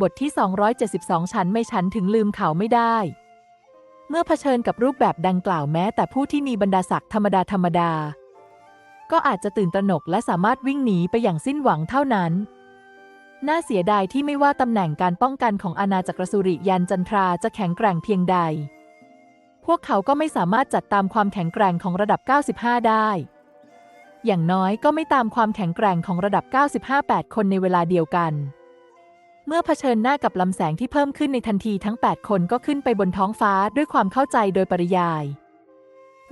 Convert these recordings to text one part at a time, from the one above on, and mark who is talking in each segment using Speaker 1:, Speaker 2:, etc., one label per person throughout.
Speaker 1: บทที่ 272 ฉันไม่ฉันถึงลืมเขาไม่ได้ เมื่อเผชิญกับรูปแบบดังกล่าวแม้แต่ผู้ที่มีบรรดาศักดิ์ธรรมดาธรรมดา ก็อาจจะตื่นตระหนกและสามารถวิ่งหนีไปอย่างสิ้นหวังเท่านั้น น่าเสียดายที่ไม่ว่าตำแหน่งการป้องกันของอาณาจักรสุริยันจันทราจะแข็งแกร่งเพียงใด พวกเขาก็ไม่สามารถจัดตามความแข็งแกร่งของระดับ 95 ได้ อย่างน้อยก็ไม่ตามความแข็งแกร่งของระดับ 95 8 คนในเวลาเดียวกัน เมื่อเผชิญหน้ากับลำแสงที่เพิ่มขึ้นในทันทีทั้ง 8 คนก็ขึ้นไปบนท้องฟ้าด้วยความเข้าใจโดยปริยาย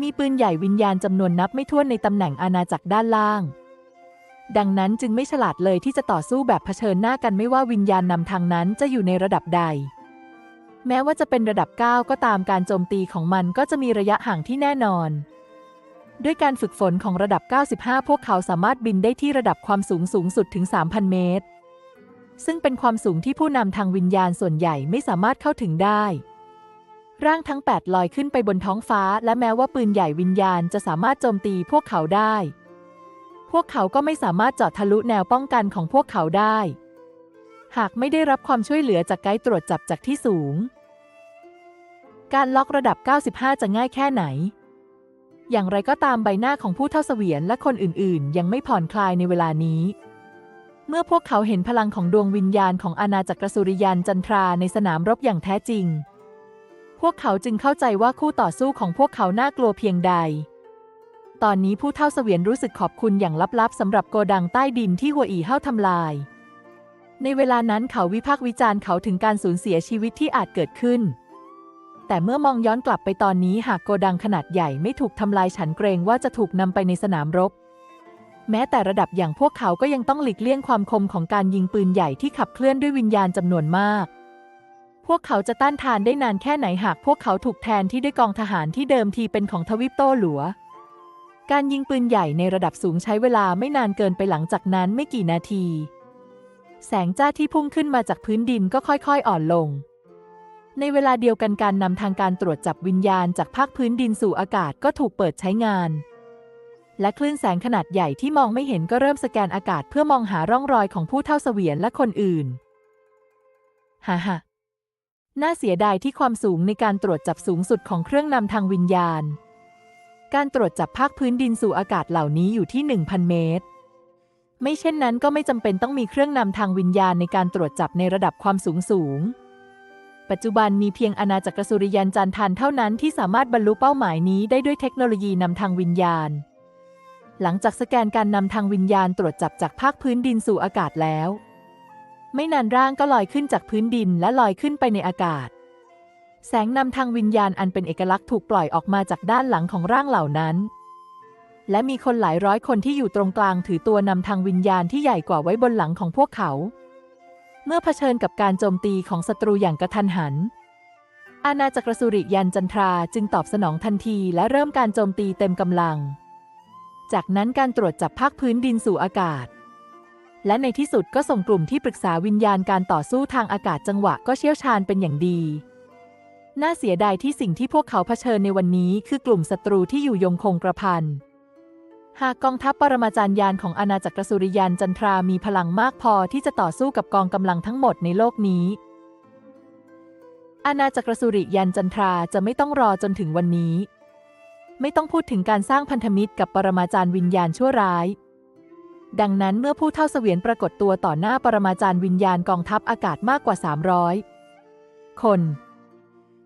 Speaker 1: มีปืนใหญ่วิญญาณจำนวนนับไม่ถ้วนในตำแหน่งอาณาจักรด้านล่าง ดังนั้นจึงไม่ฉลาดเลยที่จะต่อสู้แบบเผชิญหน้ากันไม่ว่าวิญญาณนำทางนั้นจะอยู่ในระดับใด แม้ว่าจะเป็นระดับ 9 ก็ตามการโจมตีของมันก็จะมีระยะห่างที่แน่นอนด้วยการฝึกฝนของระดับ 95 พวกเขาสามารถบินได้ที่ระดับความสูงสูงสุดถึง 3,000 เมตร ซึ่งเป็นความสูงที่ผู้นำทางวิญญาณส่วนใหญ่ไม่สามารถเข้าถึงได้ ร่างทั้ง 8 ลอยขึ้นไปบนท้องฟ้า และแม้ว่าปืนใหญ่วิญญาณจะสามารถโจมตีพวกเขาได้ พวกเขาก็ไม่สามารถเจาะทะลุแนวป้องกันของพวกเขาได้ หากไม่ได้รับความช่วยเหลือจากไกด์ตรวจจับจากที่สูง การล็อกระดับ 95 จะง่ายแค่ไหนอย่างไรก็ตามใบหน้าของผู้เท่าเสวียนและคนอื่น ๆ ยังไม่ผ่อนคลายในเวลานี้ เมื่อพวกเขาเห็นพลังของดวงวิญญาณของอาณาจักรสุริยันจันทราในสนามรบอย่างแท้จริง พวกเขาจึงเข้าใจว่าคู่ต่อสู้ของพวกเขาน่ากลัวเพียงใด ตอนนี้ผู้เท่าเสวียนรู้สึกขอบคุณอย่างลับๆสำหรับโกดังใต้ดินที่หัวอีเฮ้าทำลาย ในเวลานั้นเขาวิพากษ์วิจารณ์เขาถึงการสูญเสียชีวิตที่อาจเกิดขึ้น แต่เมื่อมองย้อนกลับไปตอนนี้หากโกดังขนาดใหญ่ไม่ถูกทำลายฉันเกรงว่าจะถูกนำไปในสนามรบ แม้แต่ระดับอย่างพวกเขาก็ยังต้องหลีกเลี่ยงความคมของการยิงปืนใหญ่ที่ขับเคลื่อนด้วยวิญญาณจำนวนมาก พวกเขาจะต้านทานได้นานแค่ไหนหากพวกเขาถูกแทนที่ด้วยกองทหารที่เดิมทีเป็นของทวิปโตหลัว การยิงปืนใหญ่ในระดับสูงใช้เวลาไม่นานเกินไปหลังจากนั้นไม่กี่นาที แสงจ้าที่พุ่งขึ้นมาจากพื้นดินก็ค่อยๆ อ่อนลง ในเวลาเดียวกันการนำทางการตรวจจับวิญญาณจากภาคพื้นดินสู่อากาศก็ถูกเปิดใช้งาน และคลื่นแสงขนาดใหญ่ที่มองไม่เห็นก็เริ่มสแกนอากาศเพื่อมองหาร่องรอยของผู้เท่าเสวียนและคนอื่นฮ่าฮ่าน่าเสียดายที่ความสูงในการตรวจจับสูงสุดของเครื่องนำทางวิญญาณ การตรวจจับภาคพื้นดินสู่อากาศเหล่านี้อยู่ที่ 1,000 เมตร ไม่เช่นนั้นก็ไม่จำเป็นต้องมีเครื่องนำทางวิญญาณในการตรวจจับในระดับความสูงสูง ปัจจุบันมีเพียงอาณาจักรสุริยันจันทันเท่านั้นที่สามารถบรรลุเป้าหมายนี้ได้ด้วยเทคโนโลยีนำทางวิญญาณ หลังจากสแกนการนำทางวิญญาณตรวจจับจากภาคพื้นดินสู่อากาศแล้ว ไม่นานร่างก็ลอยขึ้นจากพื้นดินและลอยขึ้นไปในอากาศ แสงนำทางวิญญาณอันเป็นเอกลักษณ์ถูกปล่อยออกมาจากด้านหลังของร่างเหล่านั้น และมีคนหลายร้อยคนที่อยู่ตรงกลางถือตัวนำทางวิญญาณที่ใหญ่กว่าไว้บนหลังของพวกเขา เมื่อเผชิญกับการโจมตีของศัตรูอย่างกระทันหันอาณาจักรสุริยันจันทราจึงตอบสนองทันทีและเริ่มการโจมตีเต็มกำลัง จากนั้นการตรวจจับภาคพื้นดินสู่อากาศ และในที่สุดก็ส่งกลุ่มที่ปรึกษาวิญญาณการต่อสู้ทางอากาศจังหวะก็เชี่ยวชาญเป็นอย่างดี น่าเสียดายที่สิ่งที่พวกเขาเผชิญในวันนี้คือกลุ่มศัตรูที่อยู่ยงคงกระพันหากกองทัพปรมาจารย์ยานของอาณาจักรสุริยันจันทรามีพลังมากพอที่จะต่อสู้กับกองกำลังทั้งหมดในโลกนี้ อาณาจักรสุริยันจันทราจะไม่ต้องรอจนถึงวันนี้ ไม่ต้องพูดถึงการสร้างพันธมิตรกับปรมาจารย์วิญญาณชั่วร้าย ดังนั้นเมื่อผู้เท่าเสวียนปรากฏตัวต่อหน้าปรมาจารย์วิญญาณกองทัพอากาศมากกว่า 300 คน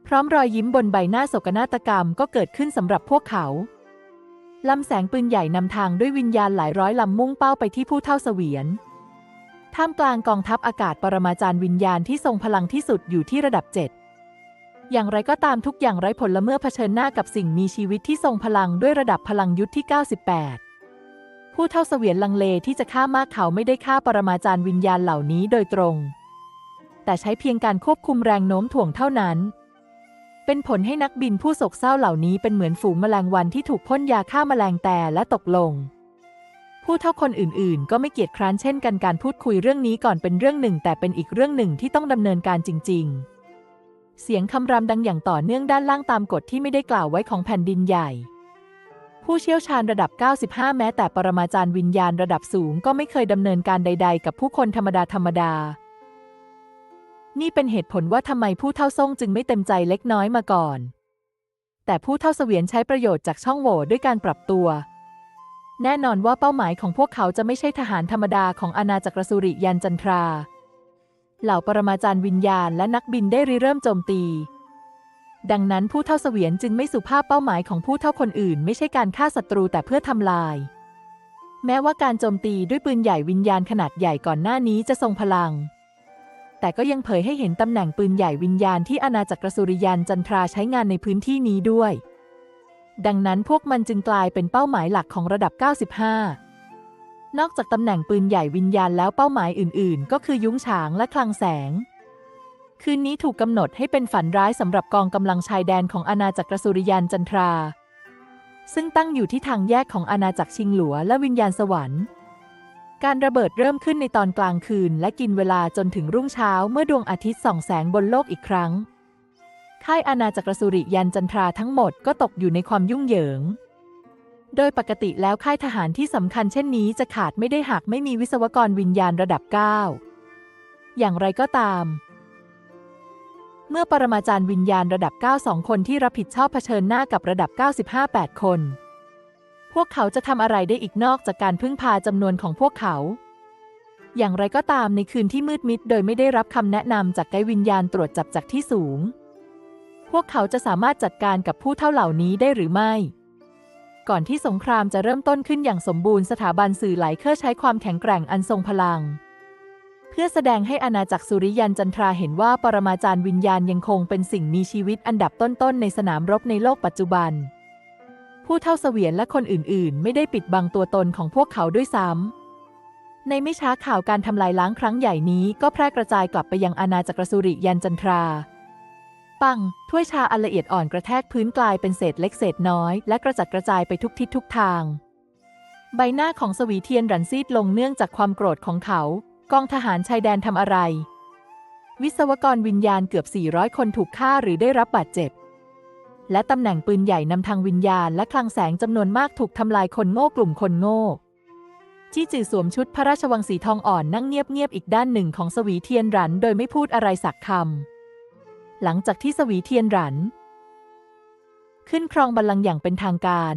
Speaker 1: พร้อมรอยยิ้มบนใบหน้าโศกนาฏกรรมก็เกิดขึ้นสำหรับพวกเขาลำแสงปืนใหญ่นำทางด้วยวิญญาณหลายร้อยลำมุ่งเป้าไปที่ผู้เท่าเสวียน ท่ามกลางกองทัพอากาศปรมาจารย์วิญญาณที่ทรงพลังที่สุดอยู่ที่ระดับ7 อย่างไรก็ตามทุกอย่างไร้ผลละเมื่อเผชิญหน้ากับสิ่งมีชีวิตที่ทรงพลังด้วยระดับพลังยุทธที่ 98 ผู้เท่าเสวียนลังเลที่จะฆ่ามากเขาไม่ได้ฆ่าปรมาจารย์วิญญาณเหล่านี้โดยตรง แต่ใช้เพียงการควบคุมแรงโน้มถ่วงเท่านั้น เป็นผลให้นักบินผู้โศกเศร้าเหล่านี้เป็นเหมือนฝูงแมลงวันที่ถูกพ่นยาฆ่าแมลงแต่และตกลงผู้เท่าคนอื่นๆ ก็ไม่เกียจคร้านเช่นกันการพูดคุยเรื่องนี้ก่อนเป็นเรื่องหนึ่ง แต่เป็นอีกเรื่องหนึ่งที่ต้องดำเนินการจริง ๆ เสียงคำรามดังอย่างต่อเนื่องด้านล่างตามกฎที่ไม่ได้กล่าวไว้ของแผ่นดินใหญ่ ผู้เชี่ยวชาญระดับ 95 แม้แต่ปรมาจารย์วิญญาณระดับสูงก็ไม่เคยดำเนินการใด ๆ กับผู้คนธรรมดาธรรมดา นี่เป็นเหตุผลว่าทำไมผู้เท่าซ่งจึงไม่เต็มใจเล็กน้อยมาก่อน แต่ผู้เท่าเสวียนใช้ประโยชน์จากช่องโหว่ด้วยการปรับตัว แน่นอนว่าเป้าหมายของพวกเขาจะไม่ใช่ทหารธรรมดาของอาณาจักรสุริยันจันทรา เหล่าปรมาจารย์วิญญาณและนักบินได้ริเริ่มโจมตี ดังนั้นผู้เท่าเสวียนจึงไม่สุภาพเป้าหมายของผู้เท่าคนอื่น ไม่ใช่การฆ่าศัตรูแต่เพื่อทำลาย แม้ว่าการโจมตีด้วยปืนใหญ่วิญญาณขนาดใหญ่ก่อนหน้านี้จะทรงพลัง แต่ก็ยังเผยให้เห็นตำแหน่งปืนใหญ่วิญญาณที่อาณาจักรสุริยันจันทราใช้งานในพื้นที่นี้ด้วย ดังนั้นพวกมันจึงกลายเป็นเป้าหมายหลักของระดับ 95 นอกจากตำแหน่งปืนใหญ่วิญญาณแล้วเป้าหมายอื่นๆ ก็คือยุ้งฉางและคลังแสง คืนนี้ถูกกำหนดให้เป็นฝันร้ายสำหรับกองกำลังชายแดนของอาณาจักรสุริยันจันทรา ซึ่งตั้งอยู่ที่ทางแยกของอาณาจักรชิงหลัวและวิญญาณสวรรค์ การระเบิดเริ่มขึ้นในตอนกลางคืน และกินเวลาจนถึงรุ่งเช้าเมื่อดวงอาทิตย์ส่องแสงบนโลกอีกครั้ง ค่ายอาณาจักรสุริยันจันทราทั้งหมดก็ตกอยู่ในความยุ่งเหยิง โดยปกติแล้วค่ายทหารที่สำคัญเช่นนี้จะขาดไม่ได้หากไม่มีวิศวกรวิญญาณระดับ 9 อย่างไรก็ตาม เมื่อปรมาจารย์วิญญาณระดับ9สองคนที่รับผิดชอบเผชิญหน้ากับระดับ 95 8 คน พวกเขาจะทำอะไรได้อีกนอกจากการพึ่งพาจำนวนของพวกเขา อย่างไรก็ตามในคืนที่มืดมิดโดยไม่ได้รับคำแนะนำจากไกด์วิญญาณตรวจจับจากที่สูง พวกเขาจะสามารถจัดการกับผู้เท่าเหล่านี้ได้หรือไม่ ก่อนที่สงครามจะเริ่มต้นขึ้นอย่างสมบูรณ์สถาบันสื่อหลายเครือใช้ความแข็งแกร่งอันทรงพลัง เพื่อแสดงให้อาณาจักรสุริยันจันทราเห็นว่าปรมาจารย์วิญญาณยังคงเป็นสิ่งมีชีวิตอันดับต้นๆในสนามรบในโลกปัจจุบัน ผู้เท่าเสวียนและคนอื่นๆ ไม่ได้ปิดบังตัวตนของพวกเขาด้วยซ้ำในไม่ช้าข่าวการทำลายล้างครั้งใหญ่นี้ก็แพร่กระจายกลับไปยังอาณาจักรสุริยันจันทรา ปัง ถ้วยชาอันละเอียดอ่อนกระแทกพื้นกลายเป็นเศษเล็กเศษน้อย และกระจัดกระจายไปทุกทิศทุกทาง ใบหน้าของสวีเทียนรันซีดลงเนื่องจากความโกรธของเขา กองทหารชายแดนทำอะไร วิศวกรวิญญาณเกือบ 400 คนถูกฆ่าหรือได้รับบาดเจ็บ และตำแหน่งปืนใหญ่นำทางวิญญาณและคลังแสงจำนวนมากถูกทำลายคนโง่กลุ่มคนโง่จี้จือสวมชุดพระราชวังสีทองอ่อนนั่งเงียบๆอีกด้านหนึ่งของสวีเทียนรัน โดยไม่พูดอะไรสักคำ หลังจากที่สวีเทียนรัน ขึ้นครองบัลลังก์อย่างเป็นทางการ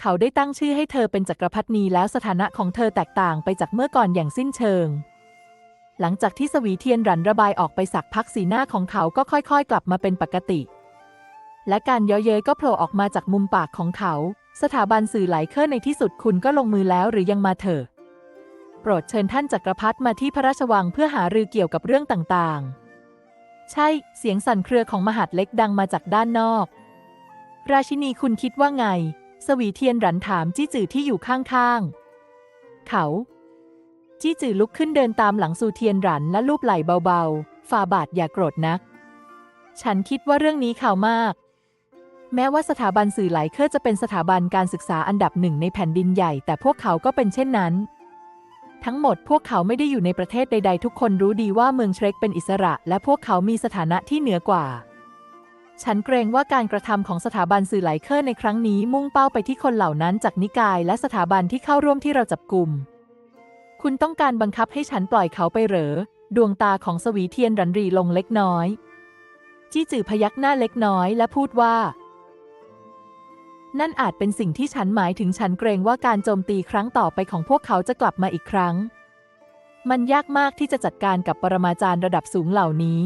Speaker 1: เขาได้ตั้งชื่อให้เธอเป็นจักรพรรดินีแล้วสถานะของเธอแตกต่างไปจากเมื่อก่อนอย่างสิ้นเชิง หลังจากที่สวีเทียนรันระบายออกไปสักพักสีหน้าของเขาก็ค่อยๆ กลับมาเป็นปกติ และการเย้ยเย้ยก็โผล่ออกมาจากมุมปากของเขา สถาบันสื่อไหลเคอร์ในที่สุดคุณก็ลงมือแล้วหรือยังมาเถอะโปรดเชิญท่านจักรพรรดิมาที่พระราชวังเพื่อหารือเกี่ยวกับเรื่องต่างๆ ใช่ เสียงสั่นเครือของมหาดเล็กดังมาจากด้านนอก ราชินีคุณคิดว่าไง สวีเทียนรันถามจี้จือที่อยู่ข้างๆ เขา จี้จือลุกขึ้นเดินตามหลังซูเทียนรันและลูบไหล่เบาๆ ฝ่าบาทอย่าโกรธนัก ฉันคิดว่าเรื่องนี้ข่าวมาก แม้ว่าสถาบันสื่อไหลเคอจะเป็นสถาบันการศึกษาอันดับหนึ่งในแผ่นดินใหญ่ แต่พวกเขาก็เป็นเช่นนั้น ทั้งหมดพวกเขาไม่ได้อยู่ในประเทศใด ๆ ทุกคนรู้ดีว่าเมืองเชรกเป็นอิสระ และพวกเขามีสถานะที่เหนือกว่า ฉันเกรงว่าการกระทำของสถาบันสื่อไหลเคอร์ในครั้งนี้มุ่งเป้าไปที่คนเหล่านั้นจากนิกาย และสถาบันที่เข้าร่วมที่เราจับกลุ่ม คุณต้องการบังคับให้ฉันปล่อยเขาไปเหรอ ดวงตาของสวีเทียนรันรีลงเล็กน้อย จี้จือพยักหน้าเล็กน้อย และพูดว่า นั่นอาจเป็นสิ่งที่ฉันหมายถึงฉันเกรงว่าการโจมตีครั้งต่อไปของพวกเขาจะกลับมาอีกครั้ง มันยากมากที่จะจัดการกับปรมาจารย์ระดับสูงเหล่านี้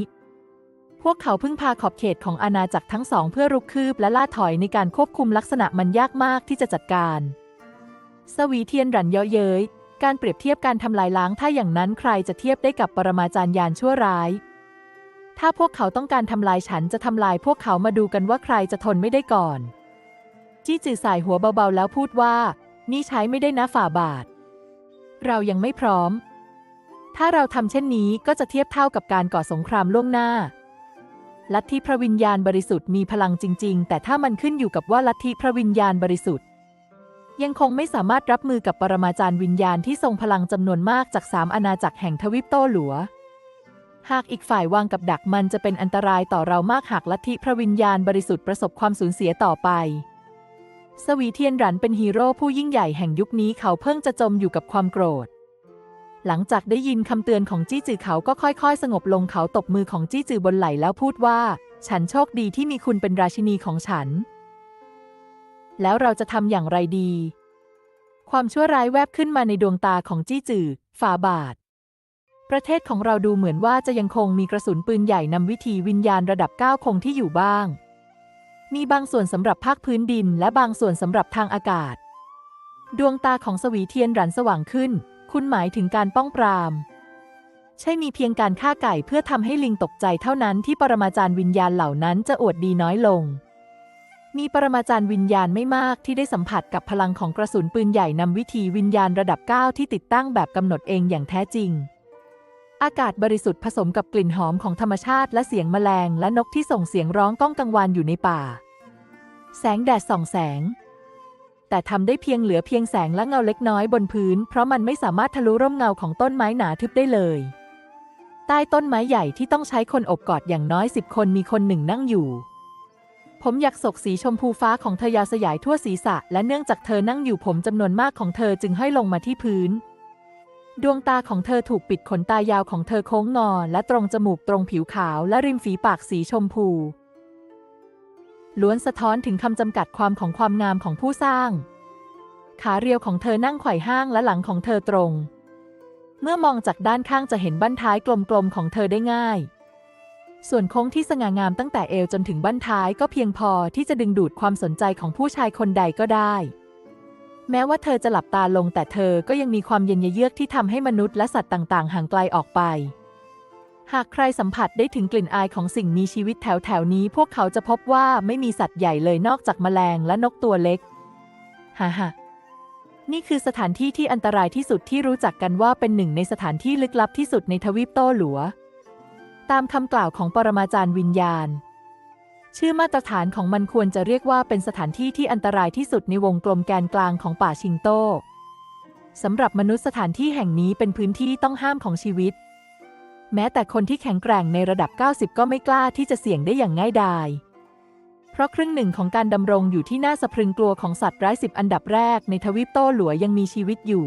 Speaker 1: พวกเขาพึ่งพาขอบเขตของอาณาจักรทั้งสองเพื่อรุกคืบและล่าถอยในการควบคุมลักษณะมันยากมากที่จะจัดการ สวีเทียนรันเยาะเย้ย การเปรียบเทียบการทำลายล้างถ้าอย่างนั้นใครจะเทียบได้กับปรมาจารย์ยานชั่วร้ายถ้าพวกเขาต้องการทำลายฉันจะทำลายพวกเขามาดูกันว่าใครจะทนไม่ได้ก่อน จี้จือสายหัวเบาๆ แล้วพูดว่า นี่ใช้ไม่ได้นะฝ่าบาท เรายังไม่พร้อม ถ้าเราทำเช่นนี้ก็จะเทียบเท่ากับการก่อสงครามล่วงหน้า ลัทธิพระวิญญาณบริสุทธิ์มีพลังจริง ๆ แต่ถ้ามันขึ้นอยู่กับว่าลัทธิพระวิญญาณบริสุทธิ์ ยังคงไม่สามารถรับมือกับปรมาจารย์วิญญาณที่ทรงพลังจำนวนมากจากสามอาณาจักรแห่งทวิปโตหลัวหากอีกฝ่ายวางกับดักมันจะเป็นอันตรายต่อเรามากหากลัทธิพระวิญญาณบริสุทธิ์ประสบความสูญเสียต่อไป สวีเทียนรันเป็นฮีโร่ผู้ยิ่งใหญ่แห่งยุคนี้เขาเพิ่งจะจมอยู่กับความโกรธ หลังจากได้ยินคำเตือนของจี้จือเขาก็ค่อยๆ สงบลงเขาตบมือของจี้จือบนไหล่แล้วพูดว่า ฉันโชคดีที่มีคุณเป็นราชินีของฉัน แล้วเราจะทำอย่างไรดี ความชั่วร้ายแวบขึ้นมาในดวงตาของจี้จือฝาบาท ประเทศของเราดูเหมือนว่าจะยังคงมีกระสุนปืนใหญ่นำวิธีวิญญาณระดับ9คงที่อยู่บ้าง มีบางส่วนสำหรับภาคพื้นดิน และบางส่วนสำหรับทางอากาศ ดวงตาของสวีเทียนรันสว่างขึ้น คุณหมายถึงการป้องปราม ใช่มีเพียงการฆ่าไก่เพื่อทำให้ลิงตกใจเท่านั้นที่ปรมาจารย์วิญญาณเหล่านั้นจะอวดดีน้อยลง มีปรมาจารย์วิญญาณไม่มากที่ได้สัมผัสกับพลังของกระสุนปืนใหญ่นำวิธีวิญญาณระดับ 9 ที่ติดตั้งแบบกำหนดเองอย่างแท้จริงอากาศบริสุทธิ์ผสมกับกลิ่นหอมของธรรมชาติและเสียงแมลงและนกที่ส่งเสียงร้องก้องกังวานอยู่ในป่า แสงแดดส่องแสง แต่ทำได้เพียงเหลือเพียงแสงและเงาเล็กน้อยบนพื้น เพราะมันไม่สามารถทะลุร่มเงาของต้นไม้หนาทึบได้เลย ใต้ต้นไม้ใหญ่ที่ต้องใช้คนอบกอดอย่างน้อยสิบคนมีคนหนึ่งนั่งอยู่ ผมอยากศกสีชมพูฟ้าของเธอยาวสยายทั่วศีรษะ และเนื่องจากเธอนั่งอยู่ผมจำนวนมากของเธอจึงห้อยลงมาที่พื้นดวงตาของเธอถูกปิดขนตายาวของเธอโค้งงอ และตรงจมูกตรงผิวขาวและริมฝีปากสีชมพู ล้วนสะท้อนถึงคำจำกัดความของความงามของผู้สร้าง ขาเรียวของเธอนั่งไขว่ห้างและหลังของเธอตรง เมื่อมองจากด้านข้างจะเห็นบั้นท้ายกลมๆของเธอได้ง่าย ส่วนโค้งที่สง่างามตั้งแต่เอวจนถึงบั้นท้ายก็เพียงพอที่จะดึงดูดความสนใจของผู้ชายคนใดก็ได้ แม้ว่าเธอจะหลับตาลงแต่เธอก็ยังมีความเย็นเยือกที่ทำให้มนุษย์และสัตว์ต่าง ๆ ห่างไกลออกไป หากใครสัมผัสได้ถึงกลิ่นอายของสิ่งมีชีวิตแถวแถวๆนี้ พวกเขาจะพบว่าไม่มีสัตว์ใหญ่เลยนอกจากแมลงและนกตัวเล็ก ฮ่าฮ่านี่คือสถานที่ที่อันตรายที่สุดที่รู้จักกันว่าเป็นหนึ่งในสถานที่ลึกลับที่สุดในทวีปโต้หลัว ตามคำกล่าวของปรมาจารย์วิญญาณ ชื่อมาตรฐานของมันควรจะเรียกว่าเป็นสถานที่ที่อันตรายที่สุดในวงกลมแกนกลางของป่าชิงโต้สำหรับมนุษย์สถานที่แห่งนี้เป็นพื้นที่ต้องห้ามของชีวิต แม้แต่คนที่แข็งแกร่งในระดับ 90 ก็ไม่กล้าที่จะเสี่ยงได้อย่างง่ายดาย เพราะครึ่งหนึ่งของการดำรงอยู่ที่น่าสะพรึงกลัวของสัตว์ร้ายสิบอันดับแรกในทวีปโต้หลัวยังมีชีวิตอยู่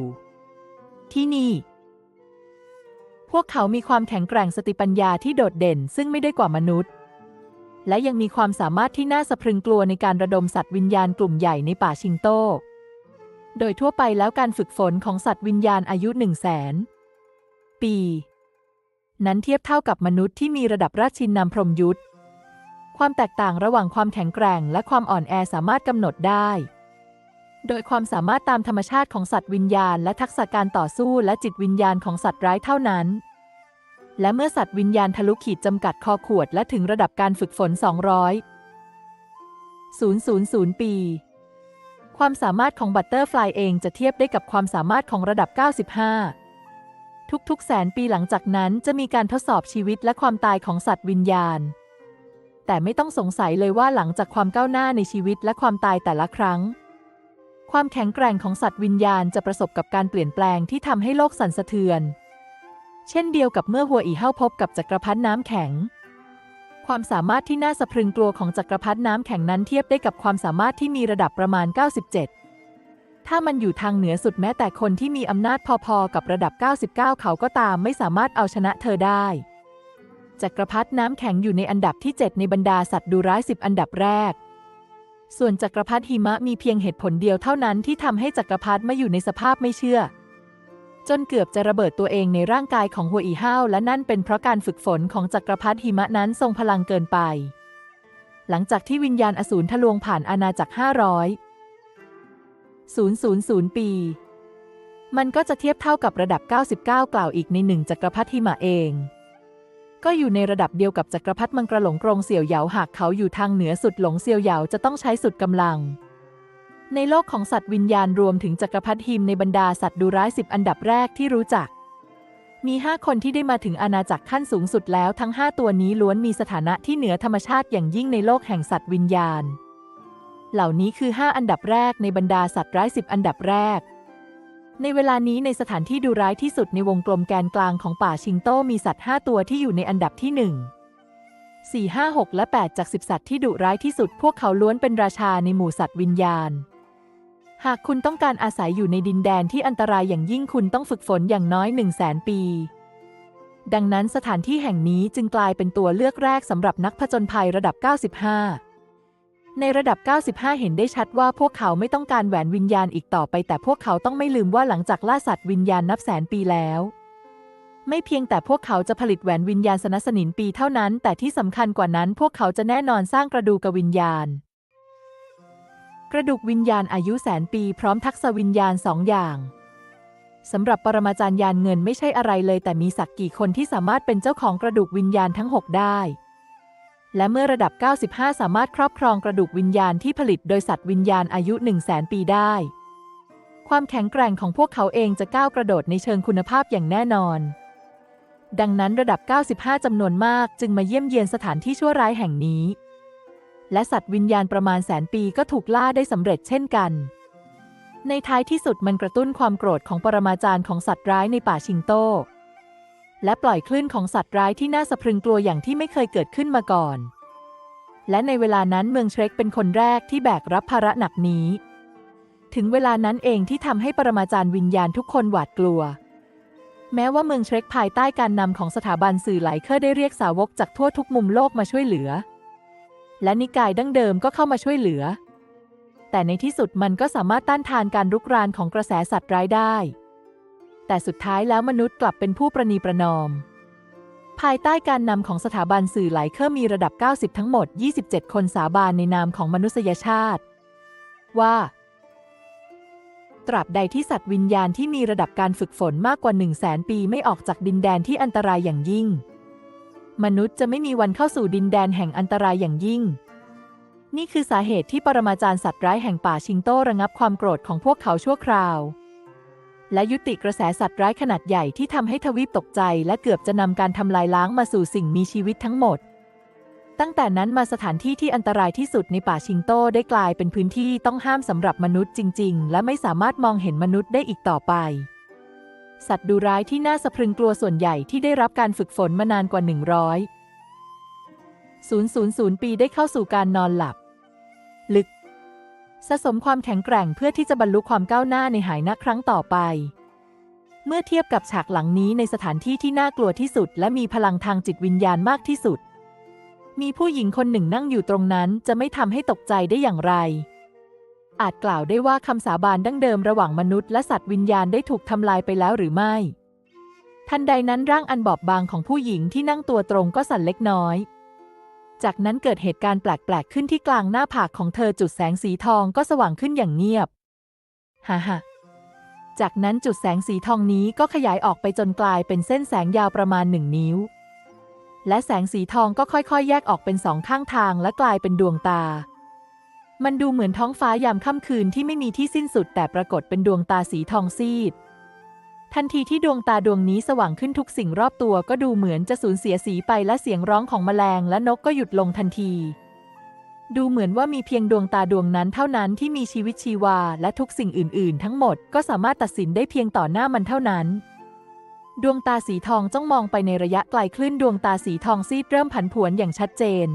Speaker 1: ที่นี่ พวกเขามีความแข็งแกร่งสติปัญญาที่โดดเด่นซึ่งไม่ได้กว่ามนุษย์ และยังมีความสามารถที่น่าสะพรึงกลัวในการระดมสัตว์วิญญาณกลุ่มใหญ่ในป่าชิงโต้ โดยทั่วไปแล้วการฝึกฝนของสัตว์วิญญาณอายุหนึ่งแสนปี นั้นเทียบเท่ากับมนุษย์ที่มีระดับราชินนามพรหมยุทธความแตกต่างระหว่างความแข็งแกร่ง และความอ่อนแอสามารถกำหนดได้ โดยความสามารถตามธรรมชาติของสัตว์วิญญาณ และทักษะการต่อสู้และจิตวิญญาณของสัตว์ร้ายเท่านั้น และเมื่อสัตว์วิญญาณทะลุขีดจำกัดคอขวด และถึงระดับการฝึกฝน 200 000 ปี ความสามารถของบัตเตอร์ฟลายเองจะเทียบได้กับความสามารถของระดับ 95 ทุกๆ แสนปีหลังจากนั้นจะมีการทดสอบชีวิตและความตายของสัตว์วิญญาณ แต่ไม่ต้องสงสัยเลยว่าหลังจากความก้าวหน้าในชีวิตและความตายแต่ละครั้ง ความแข็งแกร่งของสัตว์วิญญาณจะประสบกับการเปลี่ยนแปลงที่ทำให้โลกสั่นสะเทือน เช่นเดียวกับเมื่อหัวอีเฮ้าพบกับจักรพรรดิน้ำแข็ง ความสามารถที่น่าสะพรึงกลัวของจักรพรรดิน้ำแข็งนั้นเทียบได้กับความสามารถที่มีระดับประมาณ 97 ถ้ามันอยู่ทางเหนือสุดแม้แต่คนที่มีอำนาจพอๆ กับระดับ 99 เขาก็ตามไม่สามารถเอาชนะเธอได้จักรพรรดิน้ำแข็งอยู่ในอันดับที่ 7 ในบรรดาสัตว์ดูร้ายสิบอันดับแรก ส่วนจักรพรรดิหิมะมีเพียงเหตุผลเดียวเท่านั้นที่ทำให้จักรพรรดิมาอยู่ในสภาพไม่เชื่อ จนเกือบจะระเบิดตัวเองในร่างกายของหัวอีห้าวและนั่นเป็นเพราะการฝึกฝนของจักรพรรดิหิมะนั้นทรงพลังเกินไป หลังจากที่วิญญาณอสูรทะลวงผ่านอาณาจักร500 000 ปี มันก็จะเทียบเท่ากับระดับ 99 กล่าวอีกในหนึ่งจักรพรรดิหิมะเอง ก็อยู่ในระดับเดียวกับจักรพรรดิมังกรหลงกรงเสี่ยวเหยาหากเขาอยู่ทางเหนือสุดหลงเสี่ยวเหยาจะต้องใช้สุดกำลัง ในโลกของสัตว์วิญญาณรวมถึงจักรพรรดิหิมในบรรดาสัตว์ดูร้ายสิบอันดับแรกที่รู้จัก มีห้าคนที่ได้มาถึงอาณาจักรขั้นสูงสุดแล้วทั้งห้าตัวนี้ล้วนมีสถานะที่เหนือธรรมชาติอย่างยิ่งในโลกแห่งสัตว์วิญญาณ เหล่านี้คือ 5 อันดับแรกในบรรดาสัตว์ร้ายสิบอันดับแรก ในเวลานี้ในสถานที่ดูร้ายที่สุดในวงกลมแกนกลางของป่าชิงโต้มีสัตว์ 5 ตัวที่อยู่ในอันดับที่ 1 4 5 6 และ 8 จาก 10 สัตว์ที่ดุร้ายที่สุด พวกเขาล้วนเป็นราชาในหมู่สัตว์วิญญาณ หากคุณต้องการอาศัยอยู่ในดินแดนที่อันตรายอย่างยิ่งคุณต้องฝึกฝนอย่างน้อย 1 0 0 0 0แสนปี ดังนั้นสถานที่แห่งนี้จึงกลายเป็นตัวเลือกแรกสำหรับนักผจญภัยระดับ 95 ในระดับ 95 เห็นได้ชัดว่าพวกเขาไม่ต้องการแหวนวิญญาณอีกต่อไป แต่พวกเขาต้องไม่ลืมว่าหลังจากล่าสัตว์วิญญาณนับแสนปีแล้ว ไม่เพียงแต่พวกเขาจะผลิตแหวนวิญญาณสนสนินปีเท่านั้น แต่ที่สำคัญกว่านั้น พวกเขาจะแน่นอนสร้างกระดูกวิญญาณ กระดูกวิญญาณอายุแสนปี พร้อมทักษะวิญญาณสองอย่างสำหรับปรมาจารย์ยานเงินไม่ใช่อะไรเลย แต่มีสักกี่คนที่สามารถเป็นเจ้าของกระดูกวิญญาณทั้ง 6 ได้ และเมื่อระดับ 95 สามารถครอบครองกระดูกวิญญาณที่ผลิตโดยสัตว์วิญญาณอายุ 1 0 0 0 0แสนปีได้ ความแข็งแกร่งของพวกเขาเองจะก้าวกระโดดในเชิงคุณภาพอย่างแน่นอน ดังนั้นระดับ 95 จำนวนมากจึงมาเยี่ยมเยียนสถานที่ชั่วร้ายแห่งนี้ และสัตว์วิญญาณประมาณแสนปีก็ถูกล่าได้สำเร็จเช่นกัน ในท้ายที่สุดมันกระตุ้นความโกรธของปรมาจารย์ของสัตว์ร้ายในป่าชิงโต และปล่อยคลื่นของสัตว์ร้ายที่น่าสะพรึงกลัวอย่างที่ไม่เคยเกิดขึ้นมาก่อน และในเวลานั้นเมืองเชรกเป็นคนแรกที่แบกรับภาระหนักนี้ ถึงเวลานั้นเองที่ทำให้ปรมาจารย์วิญญาณทุกคนหวาดกลัว แม้ว่าเมืองเชรกภายใต้การนำของสถาบันสื่อไหลเคอร์ได้เรียกสาวกจากทั่วทุกมุมโลกมาช่วยเหลือ และนิกายดั้งเดิมก็เข้ามาช่วยเหลือ แต่ในที่สุดมันก็สามารถต้านทานการรุกรานของกระแสสัตว์ร้ายได้ แต่สุดท้ายแล้วมนุษย์กลับเป็นผู้ประนีประนอม ภายใต้การนำของสถาบันสื่อหลายเคอร์มีระดับ 90 ทั้งหมด 27 คนสาบานในนามของมนุษยชาติ ว่า ตราบใดที่สัตว์วิญญาณที่มีระดับการฝึกฝนมากกว่า 1 0 0 0 0แสนปีไม่ออกจากดินแดนที่อันตรายอย่างยิ่ง มนุษย์จะไม่มีวันเข้าสู่ดินแดนแห่งอันตรายอย่างยิ่งนี่คือสาเหตุที่ปรมาจารย์สัตว์ร้ายแห่งป่าชิงโต้ระงับความโกรธของพวกเขาชั่วคราว และยุติกระแสสัตว์ร้ายขนาดใหญ่ที่ทำให้ทวีปตกใจ และเกือบจะนำการทำลายล้างมาสู่สิ่งมีชีวิตทั้งหมด ตั้งแต่นั้นมาสถานที่ที่อันตรายที่สุดในป่าชิงโต้ได้กลายเป็นพื้นที่ต้องห้ามสำหรับมนุษย์จริง ๆ และไม่สามารถมองเห็นมนุษย์ได้อีกต่อไป สัตว์ดุร้ายที่น่าสะพรึงกลัวส่วนใหญ่ที่ได้รับการฝึกฝนมานานกว่า 100 000 ปีได้เข้าสู่การนอนหลับ ลึก สะสมความแข็งแกร่งเพื่อที่จะบรรลุความก้าวหน้าในหายนะครั้งต่อไป เมื่อเทียบกับฉากหลังนี้ในสถานที่ที่น่ากลัวที่สุด และมีพลังทางจิตวิญญาณมากที่สุด มีผู้หญิงคนหนึ่งนั่งอยู่ตรงนั้นจะไม่ทำให้ตกใจได้อย่างไร อาจกล่าวได้ว่าคำสาบานดั้งเดิมระหว่างมนุษย์และสัตว์วิญญาณได้ถูกทำลายไปแล้วหรือไม่ ทันใดนั้นร่างอันบอบบางของผู้หญิงที่นั่งตัวตรงก็สั่นเล็กน้อย จากนั้นเกิดเหตุการณ์แปลก ๆ ขึ้นที่กลางหน้าผากของเธอจุดแสงสีทองก็สว่างขึ้นอย่างเงียบ ฮ่าฮ่าจากนั้นจุดแสงสีทองนี้ก็ขยายออกไปจนกลายเป็นเส้นแสงยาวประมาณหนึ่งนิ้ว และแสงสีทองก็ค่อยๆ แยกออกเป็นสองข้างทางและกลายเป็นดวงตา มันดูเหมือนท้องฟ้ายามค่ำคืนที่ไม่มีที่สิ้นสุดแต่ปรากฏเป็นดวงตาสีทองซีด ทันทีที่ดวงตาดวงนี้สว่างขึ้นทุกสิ่งรอบตัวก็ดูเหมือนจะสูญเสียสีไปและเสียงร้องของแมลงและนกก็หยุดลงทันที ดูเหมือนว่ามีเพียงดวงตาดวงนั้นเท่านั้นที่มีชีวิตชีวาและทุกสิ่งอื่น ๆ ทั้งหมดก็สามารถตัดสินได้เพียงต่อหน้ามันเท่านั้น ดวงตาสีทองจ้องมองไปในระยะไกลคลื่นดวงตาสีทองซีดเริ่มผันผวนอย่างชัดเจน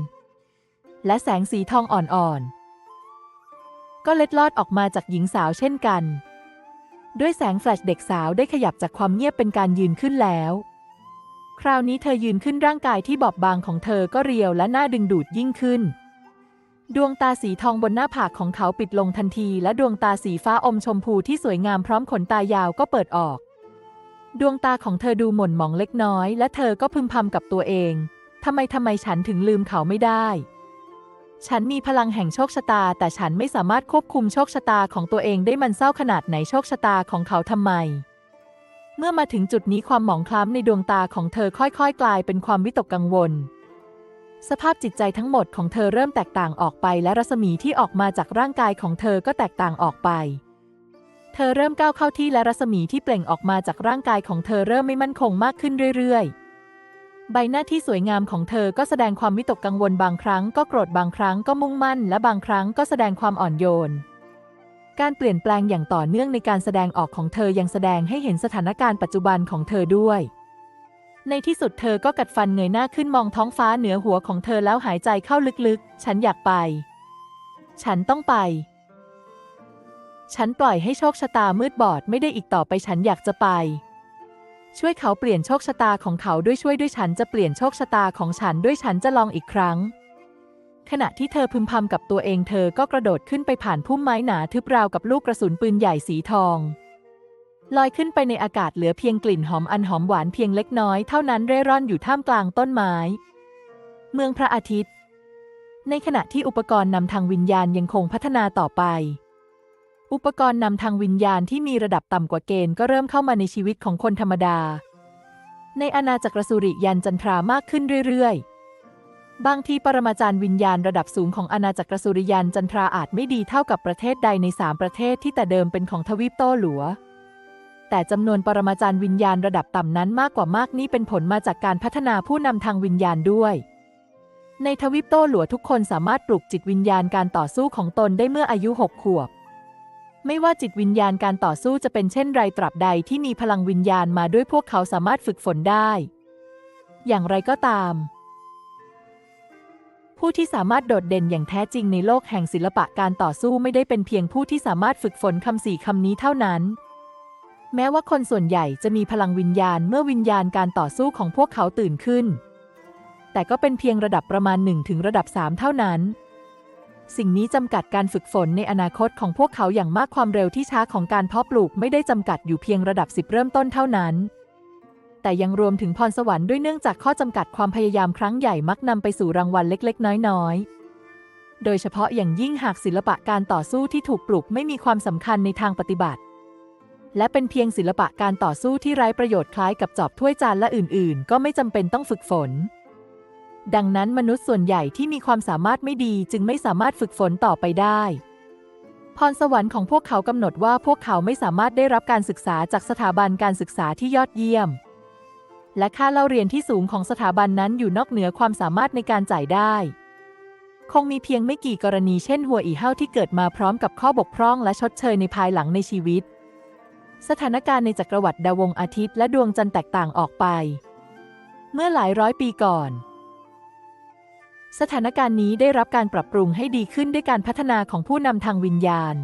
Speaker 1: และแสงสีทองอ่อนๆก็เล็ดลอดออกมาจากหญิงสาวเช่นกัน ด้วยแสงแฟลชเด็กสาวได้ขยับจากความเงียบเป็นการยืนขึ้นแล้ว คราวนี้เธอยืนขึ้นร่างกายที่บอบบางของเธอก็เรียวและน่าดึงดูดยิ่งขึ้น ดวงตาสีทองบนหน้าผากของเขาปิดลงทันที และดวงตาสีฟ้าอมชมพูที่สวยงามพร้อมขนตายาวก็เปิดออก ดวงตาของเธอดูหม่นหมองเล็กน้อย และเธอก็พึมพำกับตัวเองทำไมทำไมฉันถึงลืมเขาไม่ได้ ฉันมีพลังแห่งโชคชะตา แต่ฉันไม่สามารถควบคุมโชคชะตาของตัวเองได้มันเศร้าขนาดไหนโชคชะตาของเขาทำไม เมื่อมาถึงจุดนี้ความหมองคล้ำในดวงตาของเธอค่อยๆ กลายเป็นความวิตกกังวล สภาพจิตใจทั้งหมดของเธอเริ่มแตกต่างออกไป และรัศมีที่ออกมาจากร่างกายของเธอก็แตกต่างออกไป เธอเริ่มก้าวเข้าที่และรัศมีที่เปล่งออกมาจากร่างกายของเธอเริ่มไม่มั่นคงมากขึ้นเรื่อยๆ ใบหน้าที่สวยงามของเธอก็แสดงความวิตกกังวลบางครั้งก็โกรธบางครั้งก็มุ่งมั่น และบางครั้งก็แสดงความอ่อนโยน การเปลี่ยนแปลงอย่างต่อเนื่องในการแสดงออกของเธอยังแสดงให้เห็นสถานการณ์ปัจจุบันของเธอด้วย ในที่สุดเธอก็กัดฟันเงยหน้าขึ้นมองท้องฟ้าเหนือหัวของเธอแล้วหายใจเข้าลึกๆ ฉันอยากไป ฉันต้องไป ฉันปล่อยให้โชคชะตามืดบอดไม่ได้อีกต่อไปฉันอยากจะไป ช่วยเขาเปลี่ยนโชคชะตาของเขาด้วยช่วยด้วยฉันจะเปลี่ยนโชคชะตาของฉันด้วยฉันจะลองอีกครั้ง ขณะที่เธอพึมพำกับตัวเองเธอก็กระโดดขึ้นไปผ่านพุ่มไม้หนาทึบราวกับลูกกระสุนปืนใหญ่สีทอง ลอยขึ้นไปในอากาศเหลือเพียงกลิ่นหอมอันหอมหวานเพียงเล็กน้อยเท่านั้นเร่ร่อนอยู่ท่ามกลางต้นไม้ เมืองพระอาทิตย์ ในขณะที่อุปกรณ์นำทางวิญญาณยังคงพัฒนาต่อไป อุปกรณ์นำทางวิญญาณที่มีระดับต่ำกว่าเกณฑ์ก็เริ่มเข้ามาในชีวิตของคนธรรมดา ในอาณาจักรสุริยันจันทรามากขึ้นเรื่อยๆ บางทีปรมาจารย์วิญญาณระดับสูงของอาณาจักรสุริยันจันทราอาจไม่ดีเท่ากับประเทศใดในสามประเทศที่แต่เดิมเป็นของทวีปโต้หลัว แต่จำนวนปรมาจารย์วิญญาณระดับต่ำนั้นมากกว่ามากนี่เป็นผลมาจากการพัฒนาผู้นำทางวิญญาณด้วยในทวิปโต้หลัวทุกคนสามารถปลุกจิตวิญญาณการต่อสู้ของตนได้เมื่ออายุหกขวบ ไม่ว่าจิตวิญญาณการต่อสู้จะเป็นเช่นไรตราบใดที่มีพลังวิญญาณมาด้วยพวกเขาสามารถฝึกฝนได้ อย่างไรก็ตาม ผู้ที่สามารถโดดเด่นอย่างแท้จริงในโลกแห่งศิลปะการต่อสู้ไม่ได้เป็นเพียงผู้ที่สามารถฝึกฝนคำสี่คำนี้เท่านั้น แม้ว่าคนส่วนใหญ่จะมีพลังวิญญาณเมื่อวิญญาณการต่อสู้ของพวกเขาตื่นขึ้น แต่ก็เป็นเพียงระดับประมาณ1ถึงระดับ3เท่านั้น สิ่งนี้จำกัดการฝึกฝนในอนาคตของพวกเขาอย่างมากความเร็วที่ช้าของการเพาะปลูกไม่ได้จำกัดอยู่เพียงระดับ 10 เริ่มต้นเท่านั้น แต่ยังรวมถึงพรสวรรค์ด้วยเนื่องจากข้อจำกัดความพยายามครั้งใหญ่มักนำไปสู่รางวัลเล็กๆ น้อยๆ โดยเฉพาะอย่างยิ่งหากศิลปะการต่อสู้ที่ถูกปลูกไม่มีความสำคัญในทางปฏิบัติ และเป็นเพียงศิลปะการต่อสู้ที่ไร้ประโยชน์คล้ายกับจอบถ้วยจานและอื่น ๆ ก็ไม่จำเป็นต้องฝึกฝน ดังนั้นมนุษย์ส่วนใหญ่ที่มีความสามารถไม่ดีจึงไม่สามารถฝึกฝนต่อไปได้ พรสวรรค์ของพวกเขากำหนดว่าพวกเขาไม่สามารถได้รับการศึกษาจากสถาบันการศึกษาที่ยอดเยี่ยม และค่าเล่าเรียนที่สูงของสถาบันนั้นอยู่นอกเหนือความสามารถในการจ่ายได้ คงมีเพียงไม่กี่กรณีเช่นหัวอีเฮาที่เกิดมาพร้อมกับข้อบกพร่องและชดเชยในภายหลังในชีวิต สถานการณ์ในจักรวรรดิดาวงอาทิตย์และดวงจันทร์แตกต่างออกไป เมื่อหลายร้อยปีก่อน สถานการณ์นี้ได้รับการปรับปรุงให้ดีขึ้นด้วยการพัฒนาของผู้นำทางวิญญาณ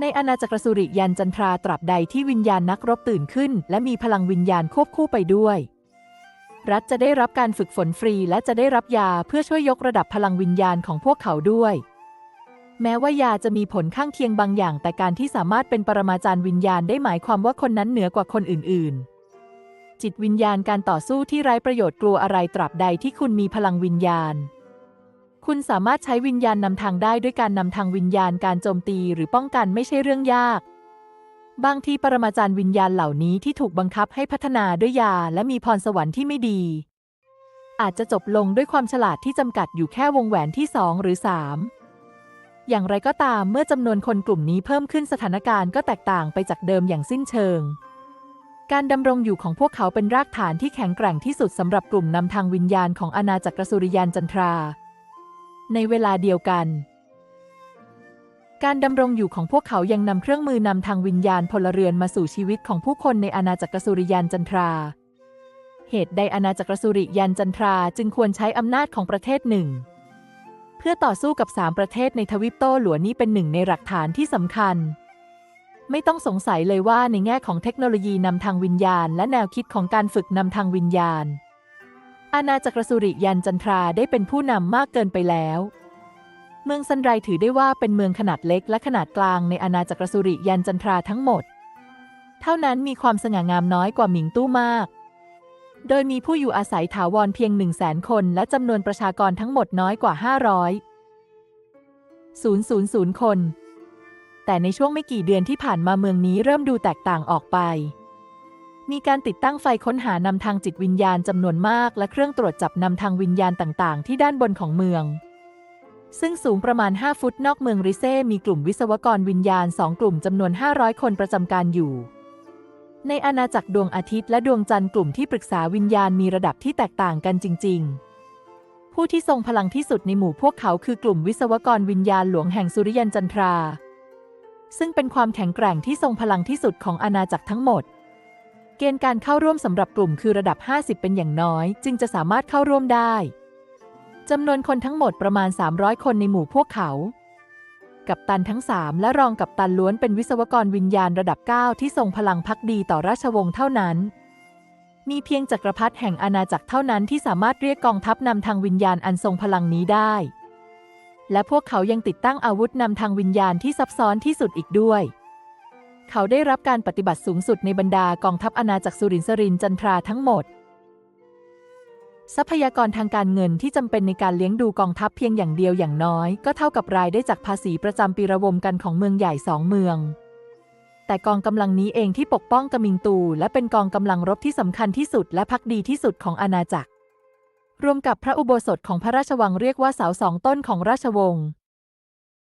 Speaker 1: ในอาณาจักรสุริยันจันทราตราบใดที่วิญญาณนักรบตื่นขึ้น และมีพลังวิญญาณควบคู่ไปด้วย รัฐจะได้รับการฝึกฝนฟรีและจะได้รับยาเพื่อช่วยยกระดับพลังวิญญาณของพวกเขาด้วย แม้ว่ายาจะมีผลข้างเคียงบางอย่าง แต่การที่สามารถเป็นปรมาจารย์วิญญาณได้หมายความว่าคนนั้นเหนือกว่าคนอื่น ๆ จิตวิญญาณการต่อสู้ที่ไร้ประโยชน์กลัวอะไรตราบใดที่คุณมีพลังวิญญาณ คุณสามารถใช้วิญญาณนำทางได้ด้วยการนำทางวิญญาณการโจมตีหรือป้องกันไม่ใช่เรื่องยาก บางทีปรมาจารย์วิญญาณเหล่านี้ที่ถูกบังคับให้พัฒนาด้วยยาและมีพรสวรรค์ที่ไม่ดี อาจจะจบลงด้วยความฉลาดที่จำกัดอยู่แค่วงแหวนที่สองหรือสามอย่างไรก็ตามเมื่อจำนวนคนกลุ่มนี้เพิ่มขึ้นสถานการณ์ก็แตกต่างไปจากเดิมอย่างสิ้นเชิง การดำรงอยู่ของพวกเขาเป็นรากฐานที่แข็งแกร่งที่สุดสำหรับกลุ่มนำทางวิญญาณของอาณาจักรสุริยันจันทรา ในเวลาเดียวกัน การดำรงอยู่ของพวกเขายังนำเครื่องมือนำทางวิญญาณพลเรือนมาสู่ชีวิตของผู้คนในอาณาจักรสุริยันจันทรา เหตุใดอาณาจักรสุริยันจันทราจึงควรใช้อำนาจของประเทศหนึ่ง เพื่อต่อสู้กับสามประเทศในทวิปโต้หลวนี้เป็นหนึ่งในหลักฐานที่สำคัญ ไม่ต้องสงสัยเลยว่าในแง่ของเทคโนโลยีนำทางวิญญาณ และแนวคิดของการฝึกนำทางวิญญาณ อาณาจักรสุริยันจันทราได้เป็นผู้นำมากเกินไปแล้ว เมืองซันไรถือได้ว่าเป็นเมืองขนาดเล็กและขนาดกลางในอาณาจักรสุริยันจันทราทั้งหมด เท่านั้นมีความสง่างามน้อยกว่าหมิงตู้มาก โดยมีผู้อยู่อาศัยถาวรเพียง 1 0 0 0 0แสนคน และจำนวนประชากรทั้งหมดน้อยกว่า 500 000 คน แต่ในช่วงไม่กี่เดือนที่ผ่านมาเมืองนี้เริ่มดูแตกต่างออกไป มีการติดตั้งไฟค้นหานำทางจิตวิญญาณจำนวนมาก และเครื่องตรวจจับนำทางวิญญาณต่าง ๆ ที่ด้านบนของเมือง ซึ่งสูงประมาณ 5 ฟุตนอกเมืองริเซ่มีกลุ่มวิศวกรวิญญาณ2กลุ่มจำนวน 500 คนประจำการอยู่ ในอาณาจักรดวงอาทิตย์และดวงจันทร์กลุ่มที่ปรึกษาวิญญาณมีระดับที่แตกต่างกันจริง ๆผู้ที่ทรงพลังที่สุดในหมู่พวกเขาคือกลุ่มวิศวกรวิญญาณหลวงแห่งสุริยันจันทรา ซึ่งเป็นความแข็งแกร่งที่ทรงพลังที่สุดของอาณาจักรทั้งหมด เกณฑ์การเข้าร่วมสำหรับกลุ่มคือระดับ 50 เป็นอย่างน้อย จึงจะสามารถเข้าร่วมได้จำนวนคนทั้งหมดประมาณ 300 คนในหมู่พวกเขา กัปตันทั้งสามและรองกัปตันล้วนเป็นวิศวกรวิญญาณระดับ 9 ที่ทรงพลังพักดีต่อราชวงศ์เท่านั้น มีเพียงจักรพรรดิแห่งอาณาจักรเท่านั้นที่สามารถเรียกกองทัพนำทางวิญญาณอันทรงพลังนี้ได้ และพวกเขายังติดตั้งอาวุธนำทางวิญญาณที่ซับซ้อนที่สุดอีกด้วย เขาได้รับการปฏิบัติสูงสุดในบรรดากองทัพอาณาจักรสุรินทรินจันทราทั้งหมด ทรัพยากรทางการเงินที่จำเป็นในการเลี้ยงดูกองทัพเพียงอย่างเดียวอย่างน้อย ก็เท่ากับรายได้จากภาษีประจำปีระวมกันของเมืองใหญ่สองเมืองแต่กองกำลังนี้เองที่ปกป้องกมิงตู และเป็นกองกำลังรบที่สำคัญที่สุดและพักดีที่สุดของอาณาจักร รวมกับพระอุโบสถของพระราชวังเรียกว่าเสาสองต้นของราชวงศ์